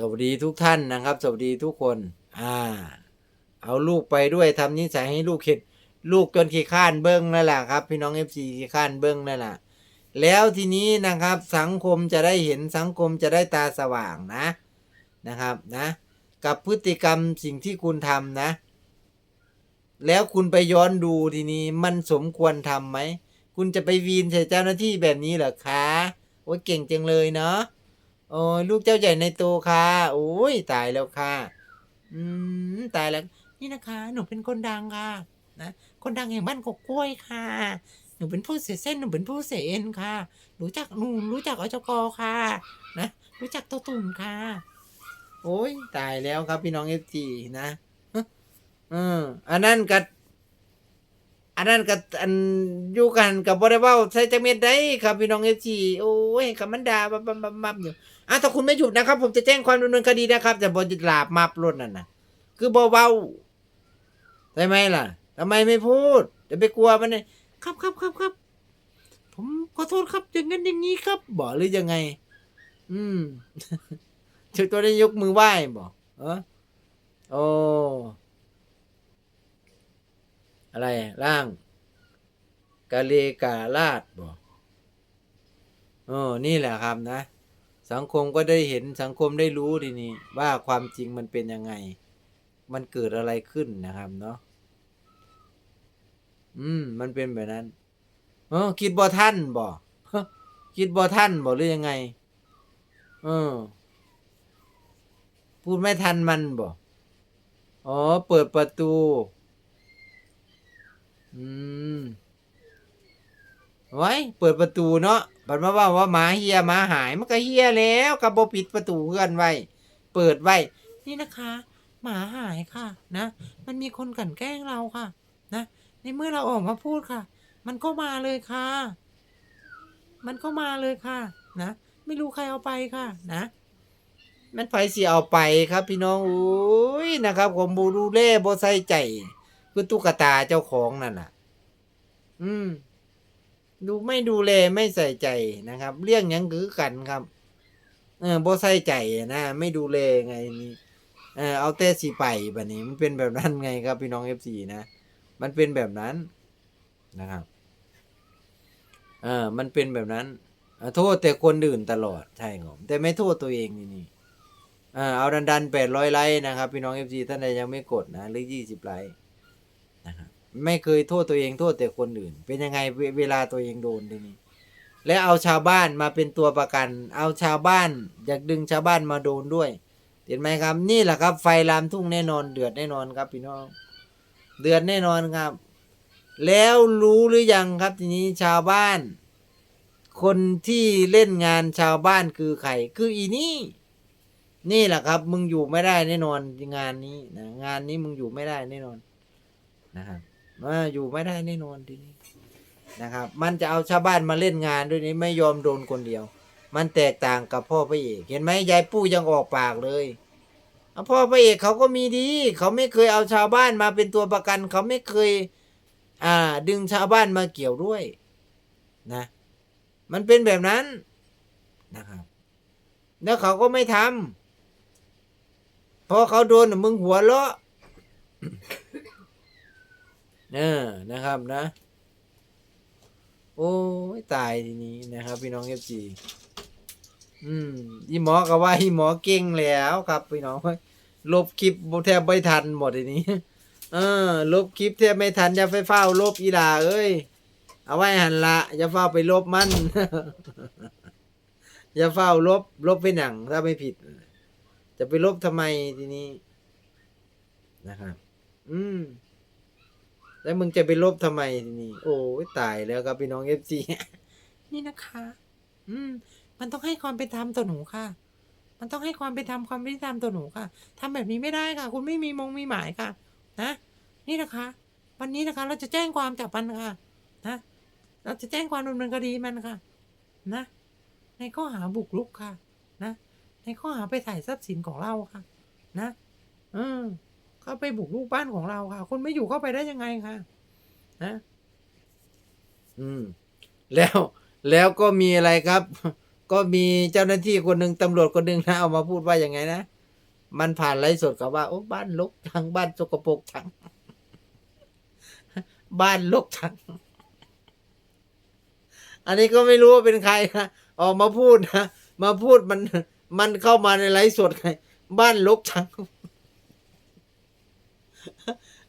สวัสดีทุกท่านนะครับ สวัสดีทุกคน อ่า เอาลูกไปด้วยทำนิสัยให้ลูกเห็นลูกจนขี้ข้านเบิ้งนั่นแหละครับ พี่น้องเอฟซีขี้ข้านเบิ้งนั่นแหละแล้วทีนี้นะครับสังคมจะได้เห็นสังคมจะได้ตาสว่างนะนะครับนะ กับพฤติกรรมสิ่งที่คุณทำนะ แล้วคุณไปย้อนดูทีนี้มันสมควรทำไหม คุณจะไปวีนใส่เจ้าหน้าที่แบบนี้เหรอคะโอ้ยเก่งจังเลยเนาะ โอ้ยลูกเจ้าใหญ่ในโตค่ะโอ้ยตายแล้วค่ะ อืมตายแล้ว นี่นะคะ หนูเป็นคนดังค่ะ นะ คนดังแห่งบ้านกกกล้วยค่ะ หนูเป็นผู้เสียเส้น หนูเป็นผู้เสียเอ็นค่ะ รู้จักหนูรู้จักอจกค่ะ นะ รู้จักตัวตุ่นค่ะ โอ้ยตายแล้วครับพี่น้องเอฟจีนะอืมอันนั้นกับ อันนั้นกับอันอยู่กันกับบริวาใช้จักเม็ดได้ครับพี่น้องเอฟจีโอ้ยคำมันดาบับบับบับอยู่อะถ้าคุณไม่หยุดนะครับ ผมจะแจ้งความดำเนินคดีนะครับ แต่บอจะลาบมาปล้นนั่นนะคือเบาๆใช่ไหมล่ะทำไมไม่พูดจะไปกลัวมันเลยครับครับครับครับผมขอโทษครับอย่างนั้นอย่างนี้ครับบอกหรือยังไง อืมชุดตัวนี้ยกมือไหว้บอกเออโอ้ อะไรร่างกาเลกาลาดบอกโอ้นี่แหละครับนะ สังคมก็ได้เห็นสังคมได้รู้ทีนี้ว่าความจริงมันเป็นยังไง มันเกิดอะไรขึ้นนะครับเนาะอืม มันเป็นแบบนั้นเออคิดบ่ท่านบ่คิดบ่ท่านบ่หรือยังไง เออ พูดไม่ทันมันบ่อ๋อ เปิดประตู อืมไว้เปิดประตูเนาะบัดมาว่าว่าหมาเฮียหมาหายมันก็เฮียแล้วกับบ่ปิดประตูเพื่อนไว้ เปิดไว้ นี่นะคะ หมาหายค่ะ นะ มันมีคนกลั่นแกล้งเราค่ะ นะ ในเมื่อเราออกมาพูดค่ะ มันก็มาเลยค่ะ มันก็มาเลยค่ะ นะ ไม่รู้ใครเอาไปค่ะ นะมันไฟสิเอาไปครับพี่น้องโอ้ยนะครับผมบูดูเล่บ่ใส่ใจ คือตุ๊กตาเจ้าของนั่นน่ะ อืม ดูไม่ดูแลไม่ใส่ใจนะครับ เรื่องยังคือกันครับ เออบ่ใส่ใจนะไม่ดูแลไงนี่เออเอาแต่สิไปแบัดนี้ มันเป็นแบบนั้นไงครับ พี่น้อง FC นะมันเป็นแบบนั้นนะครับ เออ มันเป็นแบบนั้นโทษแต่คนอื่นตลอดใช่ครับแต่ไม่โทษตัวเองนี่นี่เออเอาดันดันแปดร้อยไลค์นะครับ พี่น้อง FC ท่านใดยังไม่กดนะหรือยี่สิบไลค์นะครับ ไม่เคยโทษตัวเองโทษแต่คนอื่น เป็นยังไงเวเวลาตัวเองโดนทีนี้ และเอาชาวบ้านมาเป็นตัวประกัน เอาชาวบ้านอยากดึงชาวบ้านมาโดนด้วย เห็นไหมครับ นี่แหละครับ ไฟลามทุ่งแน่นอนเดือดแน่นอนครับพี่น้อง เดือดแน่นอนครับ แล้วรู้หรือยังครับทีนี้ชาวบ้าน คนที่เล่นงานชาวบ้านคือใครคืออีนี่นี่แหละครับ มึงอยู่ไม่ได้แน่นอนงานนี้นะงานนี้มึงอยู่ไม่ได้แน่นอนนะครับ มาอยู่ไม่ได้แน่นอนทีนี้นะครับ มันจะเอาชาวบ้านมาเล่นงานด้วยนี้ไม่ยอมโดนคนเดียว มันแตกต่างกับพ่อพระเอกเห็นไหมยายปู้ยังออกปากเลยพ่อพระเอกเขาก็มีดี เขาไม่เคยเอาชาวบ้านมาเป็นตัวประกัน เขาไม่เคย อ่า ดึงชาวบ้านมาเกี่ยวด้วย นะ มันเป็นแบบนั้นนะครับ แล้วเขาก็ไม่ทำพอเขาโดนมึงหัวเราะ เออนะครับนะ โอ้ยตายทีนี้นะครับ พี่น้องเอฟจีอืมอีหมอก็ว่าอีหมอเก่งแล้วครับ พี่น้องลบคลิปบ่แทบไม่ทันหมดทีนี้ เออ ลบคลิปแทบไม่ทันอย่าไปเฝ้าลบอีลาเอ้ยเอาไว้หันละอย่าเฝ้าไปลบมันอย่าเฝ้าลบ ลบไปหนังถ้าไม่ผิด จะไปลบทำไมทีนี้นะครับ อืม แล้วมึงจะไปลบทำไมทีนี้โอ้ยตายแล้วครับพี่น้องเอฟซีนี่นะคะ อืม มันต้องให้ความเป็นธรรมต่อหนูค่ะ มันต้องให้ความเป็นธรรมความเป็นธรรมต่อหนูค่ะทำแบบนี้ไม่ได้ค่ะ คุณไม่มีมงมีหมายค่ะ นะ นี่นะคะ วันนี้นะคะ เราจะแจ้งความจับมันค่ะ นะ เราจะแจ้งความดำเนินคดีมันค่ะ นะ ในข้อหาบุกรุกค่ะ นะ ในข้อหาไปถ่ายทรัพย์สินของเราค่ะ นะ อืม เข้าไปบุกรุกบ้านของเราค่ะ คนไม่อยู่เข้าไปได้ยังไงคะนะ อืม แล้วแล้วก็มีอะไรครับ ก็มีเจ้าหน้าที่คนหนึ่งตำรวจคนหนึ่งนะเอามาพูดว่าอย่างไงนะมันผ่านไลฟ์สดกับว่าโอ้บ้านลกจังบ้านสกปรกจังบ้านลกจังอันนี้ก็ไม่รู้ว่าเป็นใครนะออกมาพูดนะมาพูดมัน มันเข้ามาในไลฟ์สดไงบ้านลกจัง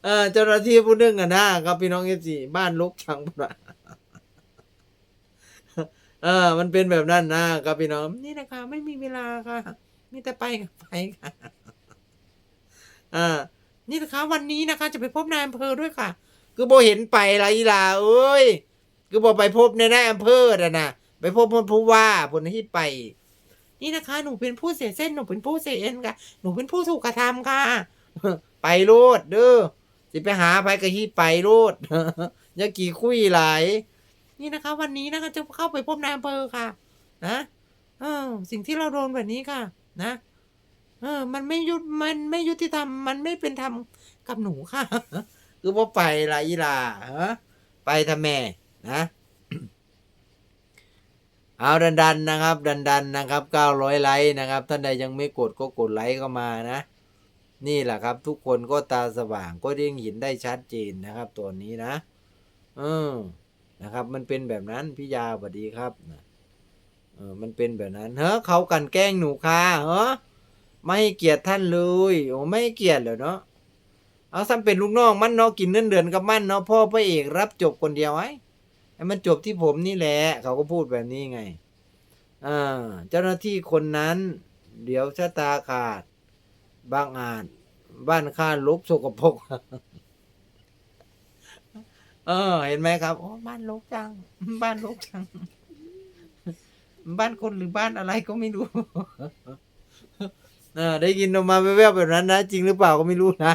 เออเจ้าหน้าที่ผู้หนึงอะนะครับพี่น้องเอฟซีบ้านลุกจังพุ่นว่าเออ มันเป็นแบบนั้นนะครับพี่น้อง นี่นะคะไม่มีเวลาค่ะมีแต่ไปกับไปค่ะอ่านี่นะคะวันนี้นะคะ จะไปพบนายอำเภอด้วยค่ะ คือโบเห็นไปละอีลาเอ้ย คือโบไปพบในนายอำเภอน่ะนะไปพบพผู้ว่าผลที่ไป นี่นะคะ หนูเป็นผู้เสียเส้นหนูเป็นผู้เสียเอ็นค่ะ หนูเป็นผู้ถูกกระทำค่ะ ไปโลดเด้อสิไปหาไปกะฮีไปโลดย่ากี่คุยหลายนี่นะคะ วันนี้นะคะจะเข้าไปพบนายอำเภอค่ะ นะเออ สิ่งที่เราโดนแบบนี้ค่ะ นะเออ มันไม่ยุมันไม่ยุติธรรมมันไม่เป็นธรรมกับหนูค่ะ คือว่าไปละอีลาฮะไปทำแม่นะเอาดันดันนะครับ ดันดันนะครับเก้าร้อยไลค์นะครับ ท่านใดยังไม่กดก็กดไลค์เข้ามานะ นี่แหละครับ ทุกคนก็ตาสว่างก็ยังเห็นได้ชัดเจนนะครับ ตัวนี้นะเออนะครับ มันเป็นแบบนั้นพี่ยาสวัสดีครับเออมันเป็นแบบนั้นเฮ้อเขากันแกล้งหนูค่ะเฮ้อไม่เกลียดท่านเลยโอ้ไม่เกลียดเลยเนาะเอาซ้ำเป็นลูกน้องมันเนาะกินเงินเดือนกับมันเนาะพ่อพระเอกรับจบคนเดียวไอ้ให้มันจบที่ผมนี่แหละเขาก็พูดแบบนี้ไงอ่าเจ้าหน้าที่คนนั้น เดี๋ยวชะตาขาด บางอาจบ้านข้าลบสกปรกเออ เห็นไหมครับโอ้บ้านลกจัง บ้านลกจัง บ้านคนหรือบ้านอะไรก็ไม่รู้เออ ได้ยินออกมาแว่วๆแบบนั้นนะจริงหรือเปล่าก็ไม่รู้นะ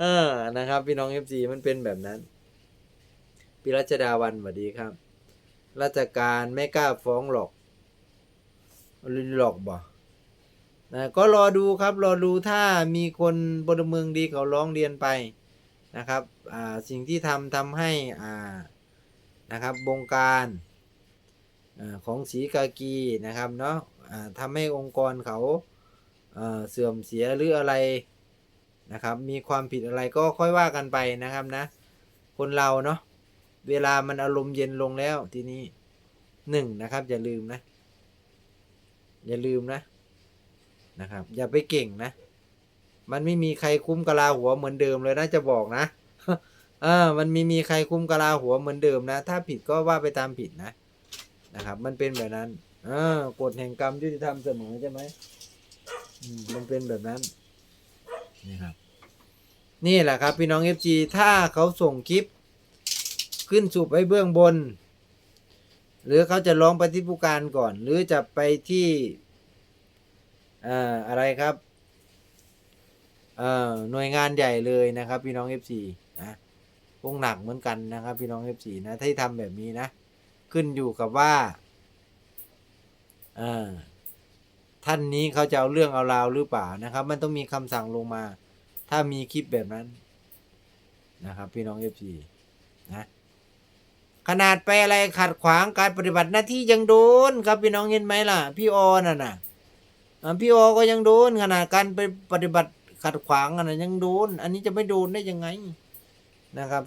เออนะครับ พี่น้องเอฟซีมันเป็นแบบนั้นพี่รัชดาวันสวัสดีครับ ราชการไม่กล้าฟ้องหรอกหลอกบ่ นะก็รอดูครับรอดูถ้ามีคนพลเมืองดีเขาร้องเรียนไปนะครับสิ่งที่ทำทำให้อ่านะครับบงการอของสีกากีนะครับเนาะทำให้องค์กรเขาเสื่อมเสียหรืออะไรนะครับมีความผิดอะไรก็ค่อยว่ากันไปนะครับนะ คนเราเนาะเวลามันอารมณ์เย็นลงแล้วทีนี้หนึ่งนะครับ อย่าลืมนะ อย่าลืมนะ นะครับ อย่าไปเก่งนะ มันไม่มีใครคุ้มกะลาหัวเหมือนเดิมเลยนะจะบอกนะเออมันมีมีใครคุ้มกะลาหัวเหมือนเดิมนะ ถ้าผิดก็ว่าไปตามผิดนะนะครับ มันเป็นแบบนั้นเออกฎแห่งกรรมยุติธรรมเสมอใช่ไหมอืมมันเป็นแบบนั้นนี่ครับนี่แหละครับพี่น้องเอฟจีถ้าเขาส่งคลิป ขึ้นสู่ไปเบื้องบน หรือเขาจะร้องไปที่ผู้การก่อน หรือจะไปที่ อ่าอะไรครับเอ่อหน่วยงานใหญ่เลยนะครับพี่น้อง F4 นะคงหนักเหมือนกันนะครับ พี่น้อง F4 นะที่ทำแบบนี้นะ ขึ้นอยู่กับว่าอ่าท่านนี้เขาจะเอาเรื่องเอาราวหรือเปล่านะครับ มันต้องมีคำสั่งลงมา ถ้ามีคลิปแบบนั้นนะครับ พี่น้อง F4 นะขนาดไปอะไรขัดขวางการปฏิบัติหน้าที่ยังโดนครับพี่น้องเห็นไหมล่ะ พี่ออน่ะนะ พี่ออก็ยังโดนขนาดการไปปฏิบัติขัดขวางอันนั้นยังโดน อันนี้จะไม่โดนได้ยังไงนะครับ